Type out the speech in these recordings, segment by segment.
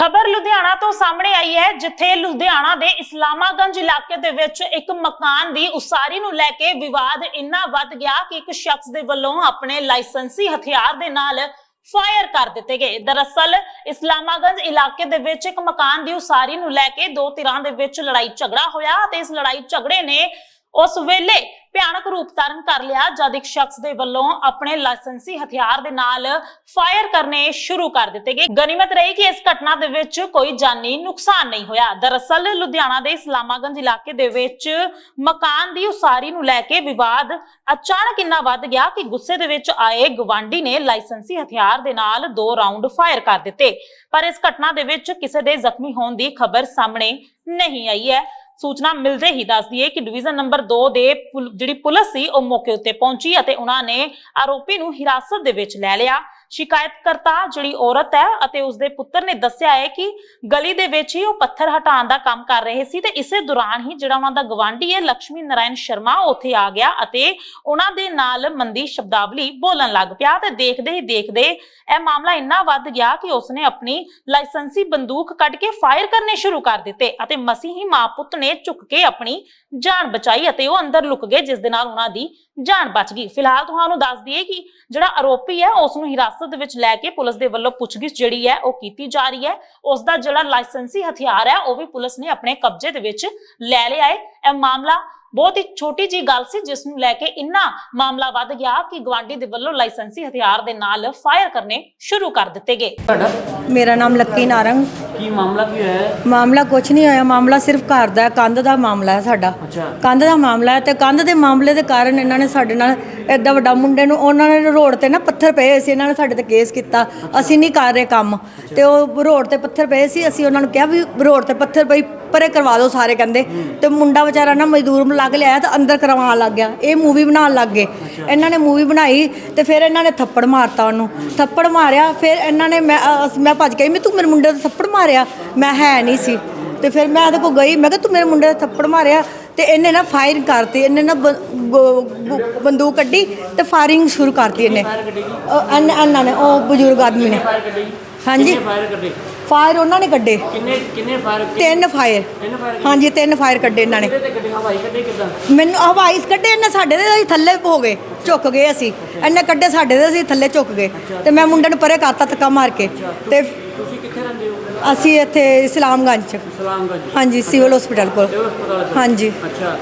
ਖਬਰ ਲੁਧਿਆਣਾ ਤੋਂ ਸਾਹਮਣੇ ਆਈ ਹੈ, ਜਿੱਥੇ ਲੁਧਿਆਣਾ ਦੇ ਇਸਲਾਮਾਗੰਜ ਇਲਾਕੇ ਦੇ ਵਿੱਚ ਇੱਕ ਮਕਾਨ ਦੀ ਉਸਾਰੀ ਨੂੰ ਲੈ ਕੇ ਵਿਵਾਦ ਇੰਨਾ ਵੱਧ ਗਿਆ ਕਿ ਇੱਕ ਸ਼ਖਸ ਦੇ ਵੱਲੋਂ ਆਪਣੇ ਲਾਇਸੈਂਸੀ ਹਥਿਆਰ ਦੇ ਨਾਲ ਫਾਇਰ ਕਰ ਦਿੱਤੇ ਗਏ। ਦਰਅਸਲ ਇਸਲਾਮਾਗੰਜ ਇਲਾਕੇ ਦੇ ਵਿੱਚ ਇੱਕ ਮਕਾਨ ਦੀ ਉਸਾਰੀ ਨੂੰ ਲੈ ਕੇ ਦੋ ਧਿਰਾਂ ਦੇ ਵਿੱਚ ਲੜਾਈ ਝਗੜਾ ਹੋਇਆ ਤੇ ਇਸ ਲੜਾਈ ਝਗੜੇ ਨੇ ਉਸ ਵੇਲੇ ਭਿਆਨਕ ਰੂਪ ਧਾਰਨ ਕਰ ਲਿਆ, ਜਦ ਇੱਕ ਸ਼ਖਸ ਦੇ ਵੱਲੋਂ ਆਪਣੇ ਲਾਇਸੈਂਸੀ ਹਥਿਆਰ ਦੇ ਨਾਲ ਫਾਇਰ ਕਰਨੇ ਸ਼ੁਰੂ ਕਰ ਦਿੱਤੇ ਗਏ। ਗਨੀਮਤ ਰਹੀ ਕਿ ਇਸ ਘਟਨਾ ਦੇ ਵਿੱਚ ਕੋਈ ਜਾਨੀ ਨੁਕਸਾਨ ਨਹੀਂ ਹੋਇਆ। ਦਰਅਸਲ, ਲੁਧਿਆਣਾ ਦੇ ਇਸਲਾਮਾਗੰਜ ਇਲਾਕੇ ਦੇ ਵਿੱਚ ਮਕਾਨ ਦੀ ਉਸਾਰੀ ਨੂੰ ਲੈ ਕੇ ਵਿਵਾਦ ਅਚਾਨਕ ਇੰਨਾ ਵੱਧ ਗਿਆ ਕਿ ਗੁੱਸੇ ਦੇ ਵਿੱਚ ਆਏ ਗਵਾਂਢੀ ਨੇ ਲਾਇਸੈਂਸੀ ਹਥਿਆਰ ਦੇ ਨਾਲ ਦੋ ਰਾਉਂਡ ਫਾਇਰ ਕਰ ਦਿੱਤੇ। ਪਰ ਇਸ ਘਟਨਾ ਦੇ ਵਿੱਚ ਕਿਸੇ ਦੇ ਜ਼ਖਮੀ ਹੋਣ ਦੀ ਖਬਰ ਸਾਹਮਣੇ ਨਹੀਂ ਆਈ ਹੈ। ਸੂਚਨਾ ਮਿਲਦੇ ਹੀ ਦੱਸਦੀ ਹੈ ਕਿ ਡਿਵੀਜ਼ਨ ਨੰਬਰ 2 ਦੇ ਪੁਲ- ਜਿਹੜੀ ਪੁਲਿਸ ਸੀ, ਉਹ ਮੌਕੇ ਉੱਤੇ ਪਹੁੰਚੀ ਅਤੇ ਉਹਨਾਂ ਨੇ ਆਰੋਪੀ ਨੂੰ ਹਿਰਾਸਤ ਦੇ ਵਿੱਚ ਲੈ ਲਿਆ। ਸ਼ਿਕਾਇਤਕਰਤਾ ਜਿਹੜੀ ਔਰਤ ਹੈ ਅਤੇ ਉਸਦੇ ਪੁੱਤਰ ਨੇ ਦੱਸਿਆ ਹੈ ਕਿ ਗਲੀ ਦੇ ਵਿੱਚ ਹੀ ਉਹ ਪੱਥਰ ਹਟਾਉਣ ਦਾ ਕੰਮ ਕਰ ਰਹੇ ਸੀ ਤੇ ਇਸੇ ਦੌਰਾਨ ਹੀ ਜਿਹੜਾ ਉਹਨਾਂ ਦਾ ਗਵਾਂਢੀ ਹੈ ਲక్ష్ਮੀ ਨਾਰਾਇਣ ਸ਼ਰਮਾ ਉੱਥੇ ਆ ਗਿਆ ਅਤੇ ਉਹਨਾਂ ਦੇ ਨਾਲ ਮੰਦੀ ਸ਼ਬਦਾਵਲੀ ਬੋਲਣ ਲੱਗ ਪਿਆ ਤੇ ਦੇਖਦੇ ਹੀ ਦੇਖਦੇ ਇਹ ਮਾਮਲਾ ਇੰਨਾ ਵੱਧ ਗਿਆ ਕਿ ਉਸਨੇ ਆਪਣੀ ਲਾਇਸੈਂਸੀ ਬੰਦੂਕ ਕੱਢ ਕੇ ਫਾਇਰ ਕਰਨੇ ਸ਼ੁਰੂ ਕਰ ਦਿੱਤੇ ਅਤੇ ਮਸੀਹੀ ਮਾਂ ਪੁੱਤ ਨੇ ਝੁੱਕ ਕੇ ਆਪਣੀ ਜਾਨ ਬਚਾਈ ਅਤੇ ਉਹ ਅੰਦਰ ਲੁਕ ਗਏ, ਜਿਸ ਦੇ ਨਾਲ ਉਹਨਾਂ ਦੀ ਜਾਨ ਬਚ ਗਈ। ਫਿਲਹਾਲ ਤੁਹਾਨੂੰ ਦੱਸ ਦਈਏ ਕਿ ਜਿਹੜਾ ਆਰੋਪੀ ਹੈ, ਉਸ ਨੂੰ ਹਿਰਾਸਤ ਦੇ ਵਿੱਚ ਲੈ ਕੇ ਪੁਲਿਸ ਦੇ ਵੱਲੋਂ ਪੁੱਛਗਿੱਛ ਜਿਹੜੀ ਹੈ, ਉਹ ਕੀਤੀ ਜਾ ਰਹੀ ਹੈ। ਉਸ ਦਾ ਜਿਹੜਾ ਲਾਇਸੈਂਸੀ ਹਥਿਆਰ ਹੈ, ਉਹ ਵੀ ਪੁਲਿਸ ਨੇ ਆਪਣੇ ਕਬਜ਼ੇ ਦੇ ਵਿੱਚ ਲੈ ਲਿਆ ਹੈ। ਇਹ ਮਾਮਲਾ ਬਹੁਤ ਹੀ ਛੋਟੀ ਜੀ ਗੱਲ ਸੀ ਜਿਸ ਨੂੰ ਲੈ ਕੇ ਇੰਨਾ ਮਾਮਲਾ ਵੱਧ ਗਿਆ ਕਿ ਗਵਾਂਢੀ ਦੇ ਵੱਲੋਂ ਲਾਇਸੈਂਸੀ ਹਥਿਆਰ ਦੇ ਨਾਲ ਫਾਇਰ ਕਰਨੇ ਸ਼ੁਰੂ ਕਰ ਦਿੱਤੇ ਗਏ। ਤੁਹਾਡਾ? ਮੇਰਾ ਨਾਮ ਲੱਕੀ ਨਾਰੰਗ। ਕੀ ਮਾਮਲਾ ਕੀ ਹੋਇਆ? ਹੈ ਮਾਮਲਾ ਕੁਝ ਨਹੀਂ ਹੋਇਆ ਮਾਮਲਾ ਸਿਰਫ ਘਰ ਦਾ ਹੈ, ਕੰਧ ਦਾ ਮਾਮਲਾ ਹੈ ਸਾਡਾ। ਅੱਛਾ। ਕੰਧ ਦਾ ਮਾਮਲਾ ਹੈ ਤੇ ਕੰਧ ਦੇ ਮਾਮਲੇ ਦੇ ਕਾਰਨ ਇਹਨਾਂ ਨੇ ਸਾਡੇ ਨਾਲ ਐਡਾ ਵੱਡਾ ਮੁੰਡੇ ਨੂੰ ਉਹਨਾਂ ਨੇ ਰੋਡ ਤੇ ਨਾ ਪੱਥਰ ਪਏ ਹੋਏ ਸੀ ਇਹਨਾਂ ਨੇ ਸਾਡੇ ਤੇ ਕੇਸ ਕੀਤਾ। ਅਸੀਂ ਨਹੀਂ ਕਰ ਰਹੇ ਕੰਮ। ਤੇ ਉਹ ਰੋਡ ਤੇ ਪੱਥਰ ਪਏ ਸੀ ਅਸੀਂ ਉਹਨਾਂ ਨੂੰ ਕਿਹਾ ਵੀ ਰੋਡ ਤੇ ਪੱਥਰ ਪਈ ਪਰੇ ਕਰਵਾ ਦਿਓ ਸਾਰੇ ਕਹਿੰਦੇ। ਤੇ ਮੁੰਡਾ ਵਿਚਾਰਾ ਨਾ ਮਜ਼ਦੂਰ ਲੱਗ ਲਿਆ ਤੇ ਅੰਦਰ ਕਰਵਾਉਣ ਲੱਗ ਗਿਆ। ਇਹ ਮੂਵੀ ਬਣਾਉਣ ਲੱਗ ਗਏ। ਇਹਨਾਂ ਨੇ ਮੂਵੀ ਬਣਾਈ ਤੇ ਫਿਰ ਇਹਨਾਂ ਨੇ ਥੱਪੜ ਮਾਰਤਾ ਉਹਨੂੰ। ਥੱਪੜ ਮਾਰਿਆ ਫਿਰ ਇਹਨਾਂ ਨੇ ਮੈਂ ਮੈਂ ਭੱਜ ਗਈ ਮੈਂ ਤੂੰ ਮੇਰੇ ਮੁੰਡੇ ਤੇ ਥੱਪੜ ਮਾਰਿਆ? ਮੈਂ ਹੈ ਨਹੀਂ ਸੀ। ਤੇ ਫਿਰ ਮੈਂ ਉਹਦੇ ਕੋਲ ਗਈ ਮੈਂ ਕਿਹਾ ਤੂੰ ਮੇਰੇ ਮੁੰਡੇ ਤੇ ਥੱਪੜ ਮਾਰਿਆ? ਤੇ ਇਹਨੇ ਨਾ ਫਾਇਰ ਕਰਤੀ ਇਹਨੇ ਨਾ ਬ- ਬੰਦੂਕ ਕੱਢੀ ਤੇ ਫਾਇਰਿੰਗ ਸ਼ੁਰੂ ਕਰਤੀ ਇਹਨੇ। ਉਹ ਅੰਨ- ਅੰਨਾਂ ਨੇ ਉਹ ਬਜ਼ੁਰਗ ਆਦਮੀ ਨੇ। ਹਾਂਜੀ। ਫਾਇਰ ਕੱਢੇ? ਫਾਇਰ ਉਹਨਾਂ ਨੇ ਕੱਢੇ। ਕਿੰਨੇ ਕਿੰਨੇ ਫਾਇਰ ਤਿੰਨ ਫਾਇਰ। ਤਿੰਨ ਫਾਇਰ ਹਾਂਜੀ ਤਿੰਨ ਫਾਇਰ ਕੱਢੇ ਇਹਨਾਂ ਨੇ। ਕਿਹਦੇ ਤੇ ਕੱਢੇ? ਹਵਾਈ ਕੱਢੇ ਕਿਦਾਂ? ਮੈਨੂੰ ਹਵਾਈ ਕੱਢੇ ਇਹਨੇ ਸਾਡੇ ਦੇ ਅਸੀਂ ਥੱਲੇ ਹੋ ਗਏ ਝੁੱਕ ਗਏ ਅਸੀਂ। ਇਹਨੇ ਕੱਢੇ ਸਾਡੇ ਦੇ ਅਸੀਂ ਥੱਲੇ ਝੁੱਕ ਗਏ। ਤੇ ਮੈਂ ਮੁੰਡੇ ਨੂੰ ਪਰੇ ਕਰਤਾ ਧੱਕਾ ਮਾਰ ਕੇ। ਤੇ ਤੁਸੀਂ ਕਿੱਥੇ ਰਹਿੰਦੇ ਹੋ? ਅਸੀਂ ਇੱਥੇ ਇਸਲਾਮਗੰਜ ਚ। ਸਲਾਮਗੰਜ ਹਾਂਜੀ ਸਿਵਲ ਹਸਪੀਟਲ ਕੋਲ। ਹਾਂਜੀ। ਅੱਛਾ।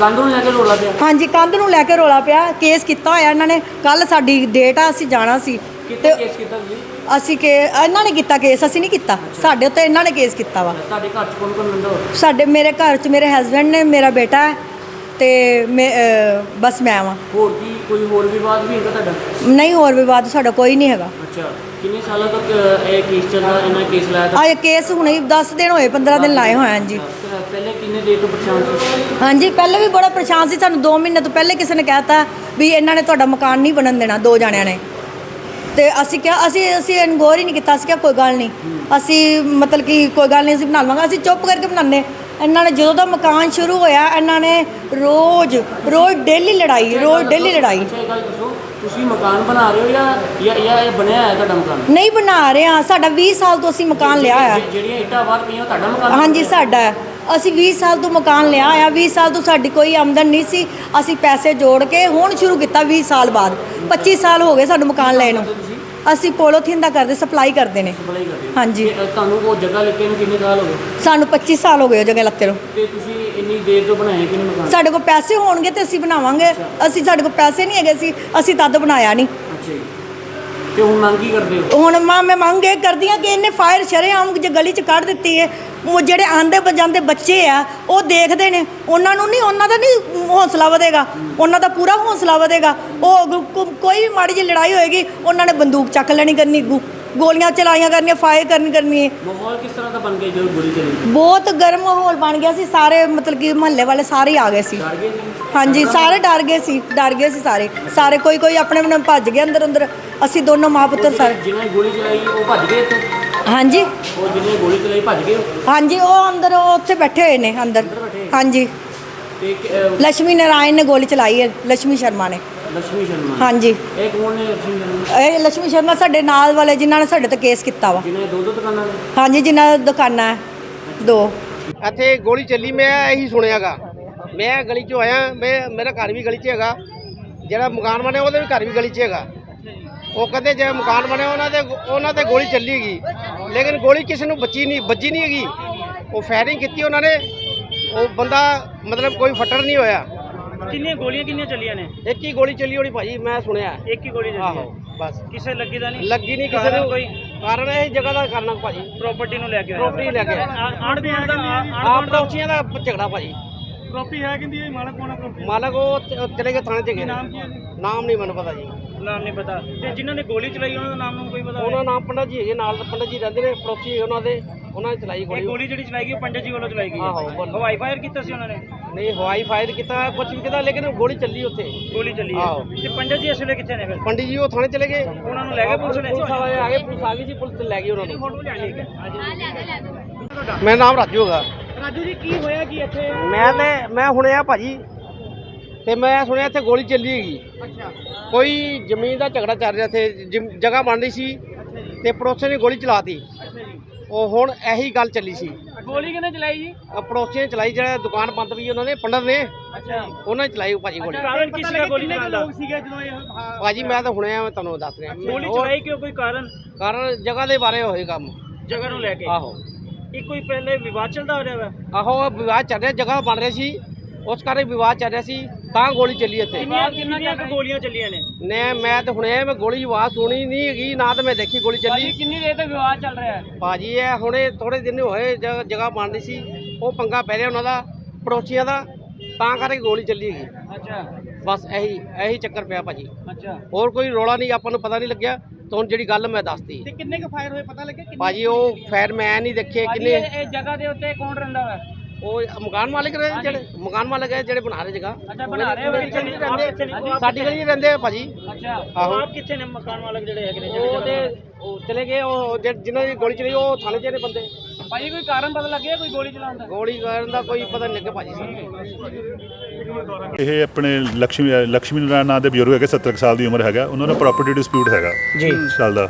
ਕੰਧ ਨੂੰ ਲੈ ਕੇ ਰੋਲਾ ਪਿਆ? ਹਾਂਜੀ ਕੰਧ ਨੂੰ ਲੈ ਕੇ ਰੋਲਾ ਪਿਆ। ਕੇਸ ਕੀਤਾ ਹੋਇਆ ਇਹਨਾਂ ਨੇ। ਕੱਲ ਸਾਡੀ ਡੇਟ ਆ ਅਸੀਂ ਜਾਣਾ ਸੀ। ਕਿੱਥੇ ਤੇ ਕੇਸ ਕੀਤਾ ਤੁਸੀਂ? ਅਸੀਂ ਕਿ ਇਹਨਾਂ ਨੇ ਕੀਤਾ ਕੇਸ ਅਸੀਂ ਨਹੀਂ ਕੀਤਾ। ਸਾਡੇ ਉੱਤੇ ਇਹਨਾਂ ਨੇ ਕੇਸ ਕੀਤਾ ਵਾ। ਤੁਹਾਡੇ ਘਰ ਚ ਕੌਣ ਕੌਣ ਹੋਰ? ਸਾਡੇ ਮੇਰੇ ਘਰ ਚ ਮੇਰੇ ਹਸਬੰਡ ਨੇ ਮੇਰਾ ਬੇਟਾ ਹੈ ਤੇ ਮੈਂ ਅਹ, ਬਸ ਮੈਂ ਵਾਂ। ਹੋਰ ਕੀ ਕੋਈ ਹੋਰ ਵਿਵਾਦ ਵੀ ਹੈਗਾ ਤੁਹਾਡਾ? ਨਹੀਂ ਹੋਰ ਵਿਵਾਦ ਸਾਡਾ ਕੋਈ ਨਹੀਂ ਹੈਗਾ। ਅੱਛਾ ਕਿੰਨੇ ਸਾਲਾਂ ਤੱਕ ਅ, ਇਹ ਕੇਸ ਚੱਲਦਾ ਇਹਨਾਂ ਕੇਸ ਲਾਇਆ ਤਾਂ ਆ ਇਹ ਕੇਸ ਹੁਣੇ 10 ਦਿਨ ਹੋਏ 15 ਦਿਨ ਲਾਏ ਹੋਏ ਹਾਂ ਜੀ ਪਹਿਲੇ ਕਿੰਨੇ ਦੇਰ ਤੋਂ ਪਰੇਸ਼ਾਨ ਸੀ? ਹਾਂਜੀ ਪਹਿਲੇ ਵੀ ਬੜਾ ਪਰੇਸ਼ਾਨ ਸੀ ਸਾਨੂੰ 2 ਮਹੀਨੇ ਤੋਂ ਪਹਿਲੇ ਕਿਸੇ ਨੇ ਕਹਿਤਾ ਵੀ ਇਹਨਾਂ ਨੇ ਤੁਹਾਡਾ ਮਕਾਨ ਨਹੀਂ ਬਣਨ ਦੇਣਾ ਦੋ ਜਾਣਿਆਂ ਨੇ। ਤੇ ਅਸੀਂ ਕਿਹਾ ਅਸੀਂ ਅਸੀਂ ਇਨਗੋਰ ਹੀ ਨਹੀਂ ਕੀਤਾ ਅਸੀਂ ਕਿਹਾ ਕੋਈ ਗੱਲ ਨਹੀਂ। ਅਸੀਂ ਮਤਲਬ ਕਿ ਕੋਈ ਗੱਲ ਨਹੀਂ ਅਸੀਂ ਬਣਾ ਲਵਾਂਗੇ ਅਸੀਂ ਚੁੱਪ ਕਰਕੇ ਬਣਾਉਂਦੇ। ਇਹਨਾਂ ਨੇ ਜਦੋਂ ਦਾ ਮਕਾਨ ਸ਼ੁਰੂ ਹੋਇਆ ਇਹਨਾਂ ਨੇ ਰੋਜ਼ ਰੋਜ਼ ਡੇਲੀ ਲੜਾਈ ਰੋਜ਼ ਡੇਲੀ ਲੜਾਈ। ਤੁਸੀਂ ਮਕਾਨ ਬਣਾ ਰਹੇ ਹੋ ਜਾਂ ਜਾਂ ਜਾਂ ਇਹ ਬਣਿਆ ਹੈ ਤੁਹਾਡਾ ਮਕਾਨ? ਨਹੀਂ ਬਣਾ ਰਹੇ ਹਾਂ ਸਾਡਾ 20 ਸਾਲ ਤੋਂ ਅਸੀਂ ਮਕਾਨ ਲਿਆ ਹੋਇਆ। ਜਿਹੜੀਆਂ- ਇੱਟਾਂ ਬਾਹਰ ਪਈਆਂ ਤੁਹਾਡਾ ਮਕਾਨ ਹਾਂਜੀ ਸਾਡਾ ਹੈ। ਅਸੀਂ 20 ਸਾਲ ਤੋਂ ਮਕਾਨ ਲਿਆ ਆ 20 ਸਾਲ ਤੋਂ ਸਾਡੀ ਕੋਈ ਆਮਦਨ ਨਹੀਂ ਸੀ ਅਸੀਂ ਪੈਸੇ ਜੋੜ ਕੇ ਹੁਣ ਸ਼ੁਰੂ ਕੀਤਾ 20 ਸਾਲ ਬਾਅਦ। 25 ਸਾਲ ਹੋ ਗਏ ਸਾਨੂੰ ਮਕਾਨ ਲੈਣ ਨੂੰ। ਅਸੀਂ ਪੋਲੋਥੀਨ ਦਾ ਕਰਦੇ ਸਪਲਾਈ ਕਰਦੇ ਨੇ। ਸਪਲਾਈ ਕਰਦੇ ਹੋ ਹਾਂਜੀ। ਤੇ, ਅ, ਤੁਹਾਨੂੰ ਉਹ ਜਗ੍ਹਾ ਲਿੱਤੇ ਨੂੰ ਕਿੰਨੇ ਸਾਲ ਹੋ ਗਏ? ਸਾਨੂੰ 25 ਸਾਲ ਹੋ ਗਏ ਉਹ ਜਗ੍ਹਾ ਲੱਤੇ ਨੂੰ। ਤੇ ਤੁਸੀਂ ਇੰਨੀ ਦੇਰ ਤੋਂ ਬਣਾਏ ਕਿ ਨਹੀਂ ਮਕਾਨ? ਸਾਡੇ ਕੋਲ ਪੈਸੇ ਹੋਣਗੇ ਤੇ ਅਸੀਂ ਬਣਾਵਾਂਗੇ। ਅਸੀਂ ਸਾਡੇ ਕੋਲ ਪੈਸੇ ਨਹੀਂ ਹੈਗੇ ਸੀ ਅਸੀਂ ਤਦ ਬਣਾਇਆ ਨਹੀਂ। ਅੱਛਾ ਜੀ। ਤੇ ਹੁਣ ਮੰਗ ਕੀ ਕਰਦੇ ਹੋ? ਹੁਣ ਮਾਂ, ਮੈਂ ਮੰਗ ਇਹ ਕਰਦੀ ਹਾਂ ਕਿ ਇਹਨੇ ਫਾਇਰ ਸ਼ਰੇਆਮ ਜੇ ਗਲੀ 'ਚ ਕੱਢ ਦਿੱਤੀ ਹੈ, ਉਹ ਜਿਹੜੇ ਆਂਦੇ ਜਾਂਦੇ ਬੱਚੇ ਆ, ਉਹ ਦੇਖਦੇ ਨੇ। ਉਹਨਾਂ ਨੂੰ ਨਹੀਂ, ਉਹਨਾਂ ਦਾ ਨਹੀਂ ਹੌਸਲਾ ਵਧੇਗਾ। ਉਹਨਾਂ ਦਾ ਪੂਰਾ ਹੌਸਲਾ ਵਧੇਗਾ। ਉਹ ਕੋ- ਕੋਈ ਵੀ ਮਾੜੀ ਜਿਹੀ ਲੜਾਈ ਹੋਏਗੀ, ਉਹਨਾਂ ਨੇ ਬੰਦੂਕ ਚੱਕ ਲੈਣੀ ਕਰਨੀ ਗੋ- ਗੋਲੀਆਂ ਚਲਾਈਆਂ ਕਰਨੀਆਂ ਫਾਇਰ ਕਰਨੀ ਕਰਨੀ ਮਾਹੌਲ ਕਿਸ ਤਰ੍ਹਾਂ ਦਾ ਬਣ ਗਿਆ ਜਦੋਂ ਗੋਲੀ ਚੱਲੀ? ਬਹੁਤ ਗਰਮ ਮਾਹੌਲ ਬਣ ਗਿਆ ਸੀ ਸਾਰੇ ਮਤਲਬ ਕਿ ਮਹੱਲੇ ਵਾਲੇ ਸਾਰੇ ਆ ਗਏ ਸੀ। ਹਾਂਜੀ ਸਾਰੇ ਡਰ ਗਏ ਸੀ ਡਰ ਗਏ ਸੀ ਸਾਰੇ। ਸਾਰੇ ਕੋਈ ਕੋਈ ਆਪਣੇ ਆਪਣੇ ਭੱਜ ਗਏ ਅੰਦਰ ਅੰਦਰ। ਅਸੀਂ ਦੋਨੋਂ ਮਾਂ ਪੁੱਤਰ ਸਾਰੇ। ਜਿਹਨਾਂ ਨੇ ਗੋਲੀ ਚਲਾਈ ਉਹ ਭੱਜ ਗਏ ਇੱਥੋਂ? ਹਾਂਜੀ। ਉਹ ਜਿਹਨੇ ਗੋਲੀ ਚਲਾਈ ਭੱਜ ਗਏ ਹਾਂਜੀ ਉਹ ਅੰਦਰ ਉਹ ਉੱਥੇ ਬੈਠੇ ਹੋਏ ਨੇ ਅੰਦਰ। ਬੈਠੇ? ਹਾਂਜੀ। ਲక్ష్ਮੀ ਨਾਰਾਇਣ ਨੇ ਗੋਲੀ ਚਲਾਈ ਹੈ ਲక్ష్ਮੀ ਸ਼ਰਮਾ ਨੇ। ਸ਼ਰਮਾ ਹਾਂਜੀ। ਇਹ ਕੌਣ ਲక్ష్ਮੀ ਸ਼ਰਮਾ ਸਾਡੇ ਨਾਲ ਵਾਲੇ ਜਿਨ੍ਹਾਂ ਨੇ ਸਾਡੇ ਤੇ ਕੇਸ ਕੀਤਾ ਵਾ। ਹਾਂਜੀ ਜਿਨ੍ਹਾਂ ਦੀ ਦੁਕਾਨਾਂ ਹੈ ਦੋ। ਇੱਥੇ ਗੋਲੀ ਚੱਲੀ ਮੈਂ ਇਹੀ ਸੁਣਿਆਗਾ। ਮੈਂ ਗਲੀ 'ਚੋਂ ਆਇਆ ਮੈਂ ਮੇਰਾ ਘਰ ਵੀ ਗਲੀ 'ਚ ਹੈਗਾ। ਜਿਹੜਾ ਮਕਾਨ ਬਣਿਆ ਉਹਦੇ ਵੀ ਘਰ ਵੀ ਗਲੀ 'ਚ ਹੈਗਾ। ਉਹ ਕਹਿੰਦੇ ਜੇ ਮਕਾਨ ਬਣਿਆ ਉਹਨਾਂ ਦੇ ਉਹਨਾਂ ਤੇ ਗੋਲੀ ਚੱਲੀ ਹੈਗੀ। ਲੇਕਿਨ ਗੋਲੀ ਕਿਸੇ ਨੂੰ ਬੱਚੀ ਨਹੀਂ ਬੱਜੀ ਨਹੀਂ ਹੈਗੀ। ਉਹ ਫਾਇਰਿੰਗ ਕੀਤੀ ਉਹਨਾਂ ਨੇ। ਉਹ ਬੰਦਾ ਮਤਲਬ ਕੋਈ ਫਟੜ ਨਹੀਂ ਹੋਇਆ। ਕਿੰਨੀਆਂ ਗੋਲੀਆਂ ਕਿੰਨੀਆਂ ਚੱਲੀਆਂ ਨੇ? ਇੱਕ ਹੀ ਗੋਲੀ ਚੱਲੀ ਹੋਣੀ ਭਾਜੀ ਮੈਂ ਸੁਣਿਆ। ਇੱਕ ਹੀ ਗੋਲੀ ਚੱਲੀ ਆਹੋ ਹੈ। ਬਸ। ਕਿਸੇ ਲੱਗੀ ਦਾ ਨਹੀਂ? ਲੱਗੀ ਨਹੀਂ ਕਿਸੇ ਨੂੰ। ਕੋਈ ਕਾਰਨ ਇਹ ਜਗ੍ਹਾ ਦਾ ਕਰਨਾ ਭਾਜੀ। ਪ੍ਰਾਪਰਟੀ ਨੂੰ ਲੈ ਕੇ Property ਲੈ ਕੇ। ਆਣ ਬਿਆਨ ਦਾ ਆਪ ਆਣ ਦਾ ਪੜੋਸੀਆਂ ਦਾ ਝਗੜਾ ਭਾਜੀ। ਪ੍ਰਾਪਰਟੀ ਹੈ ਕਿੰਦੀ ਮਾਲਕ ਕੋਣ ਪ੍ਰਾਪਰਟੀ ਮਾਲਕ ਉਹ ਚਲੇ ਗਏ ਥਾਣੇ 'ਚ ਗਏ ਨੇ। ਨਾਮ ਕੀ ਹੈ? ਨਾਮ ਨਹੀਂ ਮੈਨੂੰ ਪਤਾ ਜੀ। ਨਾਮ ਨਹੀਂ ਪਤਾ। ਤੇ ਜਿਨ੍ਹਾਂ ਨੇ ਗੋਲੀ ਚਲਾਈ ਉਹਨਾਂ ਦਾ ਨਾਮ ਨੂੰ ਕੋਈ ਪਤਾ ਉਹਨਾਂ ਨਾਮ ਪੰਡਤ ਜੀ ਹੈਗੇ ਨਾਲ ਪੰਡਤ ਜੀ ਰਹਿੰਦੇ ਨੇ ਪੜੋਸੀ ਉਹਨਾਂ ਦੇ ਉਹਨਾਂ ਨੇ ਚਲਾਈ ਇਹ ਗੋਲੀ ਗੋਲੀ ਜਿਹੜੀ ਚਲਾਈ ਗਈ ਉਹ ਪੰਡਤ ਜੀ ਵੱਲੋਂ ਚਲਾਈ ਗਈ ਆਹੋ, ਬੋਲੋ। ਹਵਾਈ ਫਾਇਰ ਕੀਤਾ ਸੀ ਉਹਨਾਂ ਨੇ? ਨਹੀਂ ਹਵਾਈ ਫਾਇਰ ਕੀਤਾ ਕੁਝ ਵੀ ਕੀਤਾ ਲੇਕਿਨ ਗੋਲੀ ਚੱਲੀ ਉੱਥੇ। ਗੋਲੀ ਚੱਲੀ ਆਹੋ। ਹੈ ਤੇ ਪੰਡਤ ਜੀ ਇਸ ਵੇਲੇ ਕਿੱਥੇ ਨੇ ਫਿਰ? ਪੰਡਿਤ ਜੀ ਉਹ ਥਾਣੇ ਚਲੇ ਗਏ। ਉਹਨਾਂ ਨੂੰ ਲੈ ਗਏ ਪੁਲਿਸ ਨੇ ਪੁਲਿਸ ਵਾਲੇ ਆ ਗਏ ਪੁਲਿਸ ਆ ਗਈ ਜੀ ਪੁਲਿਸ ਲੈ ਗਈ ਉਹਨਾਂ ਨੂੰ। ਫੋਟੋ ਲਿਆਣੀ ਹੈ। ਮੇਰਾ ਨਾਮ ਰਾਜੂ ਹੈਗਾ। ਰਾਜੂ ਜੀ ਕੀ ਹੋਇਆ ਕੀ ਇੱਥੇ? ਮੈਂ ਤੇ ਮੈਂ ਹੁਣੇ ਆ ਭਾਜੀ। ਤੇ ਮੈਂ ਸੁਣਿਆ ਇੱਥੇ ਗੋਲੀ ਚੱਲੀ ਹੈਗੀ। ਕੋਈ ਜ਼ਮੀਨ ਦਾ ਝਗੜਾ ਚੱਲ ਰਿਹਾ ਇੱਥੇ ਜ਼ਮ- ਜਗ੍ਹਾ ਬਣ ਰਹੀ ਸੀ। ਤੇ ਪੜੋਸੀ ਨੇ ਗੋਲੀ ਚਲਾਤੀ ਉਹ ਹੁਣ ਇਹੀ ਗੱਲ ਚੱਲੀ ਸੀ। ਗੋਲੀ ਕਿਹਨੇ ਚਲਾਈ ਜੀ? ਅ, ਨੇ ਚਲਾਈ ਜਿਹੜਾ ਦੁਕਾਨ ਬੰਦ ਵੀ ਉਹਨਾਂ ਨੇ ਪੰਡਤ ਨੇ। ਅੱਛਾ। ਉਹਨਾਂ ਨੇ ਚਲਾਈ ਭਾਜੀ ਗੋਲੀ। ਕਾਰਨ ਕੀ ਸੀਗਾ ਗੋਲੀ ਚਲਾਉਣ ਦਾ? ਸੀਗੇ ਜਦੋਂ ਇਹ ਭਾਜੀ ਮੈਂ ਤਾਂ ਹੁਣੇ ਆ ਮੈਂ ਤੁਹਾਨੂੰ ਦੱਸ ਰਿਹਾ। ਗੋਲੀ ਹੋਰ ਚਲਾਈ ਕਿਉਂ? ਕੋਈ ਕਾਰਨ? ਕਾਰਨ ਜਗ੍ਹਾ ਦੇ ਬਾਰੇ ਹੋਏ ਕੰਮ। ਜਗ੍ਹਾ ਨੂੰ ਲੈ ਕੇ? ਆਹੋ। ਇਹ ਕੋਈ ਪਹਿਲੇ ਵਿਵਾਦ ਚੱਲਦਾ ਹੋ ਰਿਹਾ ਵਾ? ਆਹੋ ਉਹ ਵਿਵਾਦ ਚੱਲ ਰਿਹਾ ਜਗ੍ਹਾ ਬਣ ਰਹੀ ਸੀ। ਉਸ ਕਰਕੇ ਵਿਵਾਦ ਚੱਲ ਰਿਹਾ ਸੀ ਤਾਂ ਗੋਲੀ ਚੱਲੀ ਇੱਥੇ। ਕਿੰਨੀਆਂ ਕੁ ਗੋਲੀਆਂ ਚੱਲੀਆਂ ਨੇ? ਨੇ ਮੈਂ ਤਾਂ ਹੁਣੇ ਮੈਂ ਗੋਲੀ ਆਵਾਜ਼ ਸੁਣੀ ਨਹੀਂ ਹੈਗੀ ਨਾ ਤਾਂ ਮੈਂ ਦੇਖੀ ਗੋਲੀ ਚੱਲੀ। ਕਿੰਨੀ ਦੇਰ ਤੱਕ ਵਿਵਾਦ ਚੱਲ ਰਿਹਾ ਹੈ? ਭਾਜੀ ਇਹ ਹੁਣੇ ਥੋੜੇ ਦਿਨ ਹੋਏ ਜ- ਜਗ੍ਹਾ ਬਣ ਰਹੀ ਸੀ ਉਹ ਪੰਗਾ ਪੈ ਰਿਹਾ ਉਹਨਾਂ ਦਾ ਪੜੋਸੀਆਂ ਦਾ ਤਾਂ ਕਰਕੇ ਗੋਲੀ ਚੱਲੀ ਹੈਗੀ। ਅੱਛਾ। ਬਸ ਇਹੀ ਇਹੀ ਚੱਕਰ ਪਿਆ ਭਾਜੀ। ਅੱਛਾ। ਹੋਰ ਕੋਈ ਰੋਲਾ ਨਹੀਂ ਆਪਾਂ ਨੂੰ ਪਤਾ ਨਹੀਂ ਲੱਗਿਆ ਤਾਂ ਹੁਣ ਜਿਹੜੀ ਗੱਲ ਮੈਂ ਦੱਸਤੀ। ਤੇ ਕਿੰਨੇ ਕੁ ਫਾਇਰ ਹੋਏ ਪਤਾ ਲੱਗਿਆ ਭਾਜੀ ਉਹ ਫਾਇਰ ਮੈਂ ਨਹੀਂ ਦੇਖੇ ਕਿੰਨੇ ਇਹ ਜਗ੍ਹਾ ਦੇ ਉੱਤੇ ਕੌਣ ਰਹਿੰਦਾ ਵਾ? ਉਹ ਮਕਾਨ ਮਾਲਕ ਰਹੇ ਜਿਹੜੇ ਮਕਾਨ ਮਾਲਕ ਹੈ ਜਿਹੜੇ ਬਣਾ ਰਹੇ ਜਗ੍ਹਾ। ਸਾਡੀ ਗਲੀ ਰਹਿੰਦੇ ਆ ਭਾਜੀ। ਅੱਛਾ ਆਪ ਕਿੱਥੇ ਨੇ ਮਕਾਨ ਮਾਲਕ ਜਿਹੜੇ ਹੈਗੇ ਨੇ ਜਿਹੜੇ ਉਹ ਚਲੇ ਗਏ ਉਹ ਜਿਨ੍ਹਾਂ ਦੀ ਗੋਲੀ ਚਲੀ ਉਹ ਥਾਣੇ 'ਚ ਬੰਦੇ। ਭਾਜੀ ਕੋਈ ਕਾਰਨ ਪਤਾ ਲੱਗਿਆ ਕੋਈ ਗੋਲੀ ਚਲਾਉਣ ਦਾ? ਗੋਲੀ ਚਲਾਉਣ ਦਾ ਕੋਈ ਪਤਾ ਨਹੀਂ ਲੱਗਿਆ ਭਾਜੀ ਇਹ ਆਪਣੇ ਲక్ష్ਮੀ ਲక్ష్ਮੀ ਨਾਰਾਇਣ ਨਾਂ ਦੇ ਬਜ਼ੁਰਗ ਹੈਗੇ 70 ਸਾਲ ਦੀ ਉਮਰ ਹੈਗਾ। ਉਹਨਾਂ ਦਾ ਪ੍ਰਾਪਰਟੀ ਡਿਸਪਿਊਟ ਹੈਗਾ। ਜੀ। ਸਾਲ ਦਾ।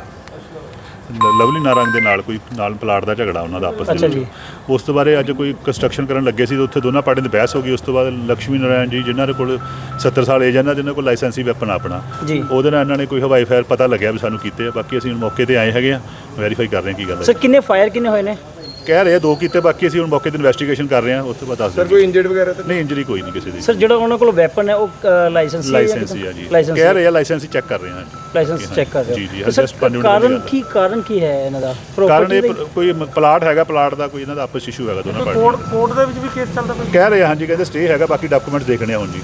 ਲ- ਲਵਲੀ ਨਾਰੰਗ ਦੇ ਨਾਲ ਕੋਈ ਨਾਲ ਪਲਾਟ ਦਾ ਝਗੜਾ ਉਹਨਾਂ ਦਾ ਆਪਸ ਦੇ ਵਿੱਚ। ਉਸ ਤੋਂ ਬਾਅਦ ਅੱਜ ਕੋਈ ਕੰਸਟਰਕਸ਼ਨ ਕਰਨ ਲੱਗੇ ਸੀ ਤੇ ਉੱਥੇ ਦੋਨਾਂ ਪਾਰਟੀਆਂ ਦੀ ਬਹਿਸ ਹੋ ਗਈ। ਉਸ ਤੋਂ ਬਾਅਦ ਲక్ష్ਮੀ ਨਾਰਾਇਣ ਜੀ ਜਿਨ੍ਹਾਂ ਦੇ ਕੋਲ 70 ਸਾਲ ਏਜ ਹੈ ਨਾ ਜਿਨ੍ਹਾਂ ਕੋਲ ਲਾਇਸੈਂਸੀ ਵੈਪਨ ਆਪਣਾ। ਜੀ। ਉਹਦੇ ਨਾਲ ਇਹਨਾਂ ਨੇ ਕੋਈ ਹਵਾਈ ਫਾਇਰ ਪਤਾ ਲੱਗਿਆ ਵੀ ਸਾਨੂੰ ਕੀਤੇ ਆ। ਬਾਕੀ ਅਸੀਂ ਹੁਣ ਮੌਕੇ ਤੇ ਆਏ ਹੈਗੇ ਆ। ਵੈਰੀਫਾਈ ਕਰ ਰਹੇ ਹਾਂ ਕੀ ਗੱਲ ਸਰ ਹੈ ਕਿੰਨੇ ਫਾਇਰ ਕਿੰਨੇ ਹੋਏ ਨੇ? ਕਹਿ ਰਹੇ ਆ ਦੋ ਕੀਤੇ ਬਾਕੀ ਅਸੀਂ ਹੁਣ ਮੌਕੇ ਤੇ ਇਨਵੈਸਟੀਗੇਸ਼ਨ ਕਰ ਰਹੇ ਹਾਂ ਉਸ ਤੋਂ ਬਾਅਦ ਦੱਸ ਸਰ ਕੋਈ ਇੰਜਰਡ ਵਗੈਰਾ ਤਾਂ ਨਹੀਂ ਇੰਜਰੀ ਕੋਈ ਨਹੀਂ ਕਿਸੇ ਦੀ। ਸਰ ਜਿਹੜਾ ਉਹਨਾਂ ਕੋਲ ਵੈਪਨ ਹੈ ਉਹ ਲਾਇਸੈਂਸ ਲਾਇਸੈਂਸ ਹੀ ਆ ਜੀ। ਲਾਇਸੈਂਸ ਕਹਿ ਰਹੇ ਆ ਲਾਇਸੈਂਸ ਹੀ ਚੈੱਕ ਕਰ ਰਹੇ ਹਾਂ ਲਾਇਸੈਂਸ ਚੈੱਕ ਕਰ ਰਹੇ ਹੋ। ਜੀ ਜੀ ਤੇ ਸਰ, ਦੀ ਕਾਰਨ ਗੱਲ। ਕੀ ਕਾਰਨ ਕੀ ਹੈ ਇਹਨਾਂ ਦਾ? ਕਾਰਨ ਇਹ ਪ- ਕੋਈ ਮ- ਪਲਾਟ ਹੈਗਾ ਪਲਾਟ ਦਾ ਕੋਈ ਇਹਨਾਂ ਦਾ ਆਪਸ ਇਸ਼ੂ ਹੈਗਾ ਦੋਨਾਂ ਪਾਰਟੀਆਂ ਕੋਰਟ ਦੇ। ਵਿੱਚ ਵੀ ਕੇਸ ਚੱਲਦਾ ਕਹਿ ਰਹੇ ਆ ਹਾਂਜੀ ਕਹਿੰਦੇ ਸਟੇ ਹੈਗਾ ਬਾਕੀ ਡਾਕੂਮੈਂਟ ਦੇਖਣੇ ਆ ਹੁਣ ਜੀ।